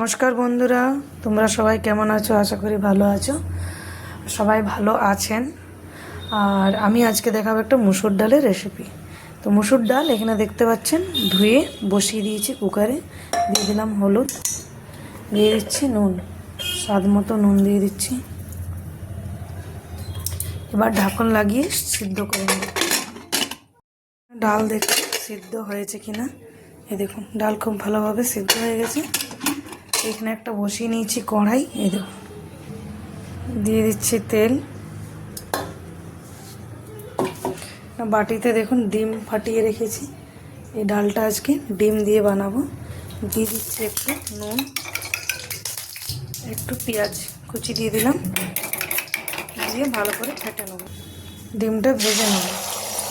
নমস্কার বন্ধুরা, তোমরা সবাই কেমন আছো? আশা করি ভালো আছো। সবাই ভালো আছেন। আর আমি আজকে দেখাবো একটা মুসুর ডালের রেসিপি তো মুসুর ডাল এখানে দেখতে পাচ্ছেন, ধুয়ে বসিয়ে দিয়েছি কুকারে। দিয়ে দিলাম হলুদ। দিয়ে দিচ্ছি নুন। স্বাদ মতো নুন দিয়ে দিচ্ছি। এবার ঢাকন লাগিয়ে সিদ্ধ করে নেব। ডাল দেখতে সিদ্ধ হয়েছে কিনা। এ দেখুন, ডাল খুব ভালোভাবে সিদ্ধ হয়ে গেছে। এখানে একটা বসিয়ে নিয়েছি কড়াই, এই দেখুন দিয়ে দিচ্ছি তেল। বাটিতে দেখুন ডিম ফাটিয়ে রেখেছি। এই ডালটা আজকে ডিম দিয়ে বানাবো। দিয়ে দিচ্ছি একটু নুন, একটু পেঁয়াজ কুচি দিয়ে দিলাম। দিয়ে ভালো করে ফেটে নেব। ডিমটা ভেজে নেব।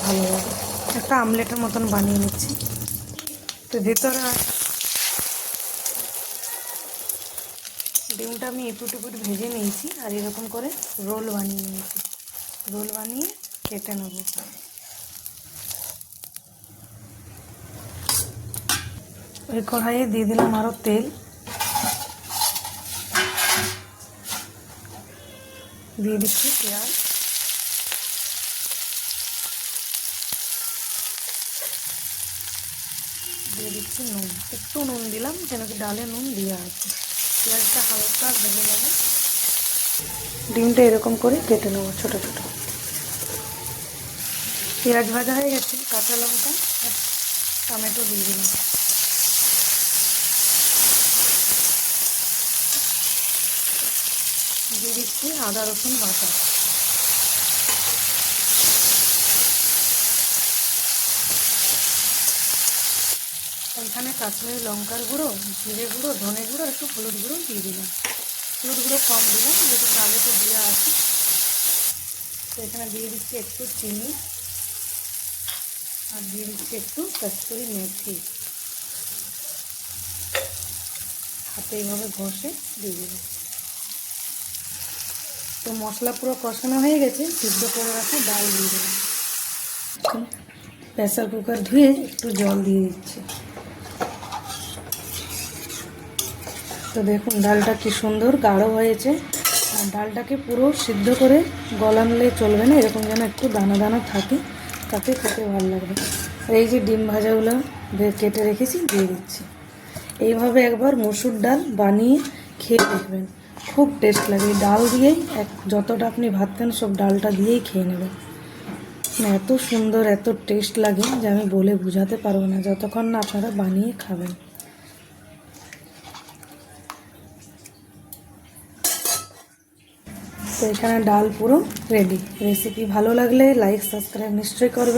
ভালোভাবে একটা আমলেটের মতন বানিয়ে নিচ্ছি। তো ভেতরে ডিমটা আমি এপুট এপুট ভেজে নিয়েছি আর এরকম করে রোল বানিয়ে নিয়েছি। রোল বানিয়ে কেটে নেব। ওই কড়াইয়ে দিয়ে দিলাম আরও তেল। দিয়ে দিচ্ছি পেঁয়াজ। দিয়ে দিচ্ছি নুন। একটু নুন দিলাম কেন কি ডালে নুন দেওয়া আছে। পেঁয়াজটা হালকা ভেঙে নেব। ডিমটা এরকম করে কেটে নেব ছোটো ছোটো। পেঁয়াজ ভাজা হয়ে গেছে, কাঁচা লঙ্কা টমেটো দিয়ে দিলাম। দিয়ে দিচ্ছি আদা রসুন বাটা। এখানে কাশ্মীরি লঙ্কার গুঁড়ো, জিরে গুঁড়ো, ধনে গুঁড়ো, একটু হলুদ গুঁড়ো দিয়ে দিলাম। হলুদ গুঁড়ো কম দিলাম, যেহেতু ডালে তো দেওয়া আছে। তো এখানে দিয়ে দিচ্ছি একটু চিনি আর দিয়ে দিচ্ছি একটু কস্তুরি মেথি। হাতে এইভাবে ঘষে দিয়ে দিলাম। তো মশলা পুরো কষানো হয়ে গেছে, সিদ্ধ করে রাখা ডাল দিয়ে দিলাম। প্রেসার কুকার ধুয়ে একটু জল দিয়ে দিচ্ছি। তো দেখুন, ডালটা কি সুন্দর, গাঢ় হয়েছে। আর ডালটাকে পুরো সিদ্ধ করে গলানলে চলবে না, এরকম যেন একটু দানা দানা থাকে, তাতে খেতে ভালো লাগবে। আর এই যে ডিম ভাজাগুলো কেটে রেখেছি, দিয়ে দিচ্ছি। এইভাবে একবার মসুর ডাল বানিয়ে খেয়ে দেখবেন, খুব টেস্ট লাগে। ডাল দিয়েই এক, যতটা আপনি ভাত খান, সব ডালটা দিয়েই খেয়ে নেবেন। এত সুন্দর, এত টেস্ট লাগে যে আমি বলে বোঝাতে পারব না। যতক্ষণ না আপনারা বানিয়ে খাবেন। তো এখানে ডাল পুরো রেডি রেসিপি ভালো লাগলে লাইক সাবস্ক্রাইব নিশ্চয়ই করবেন।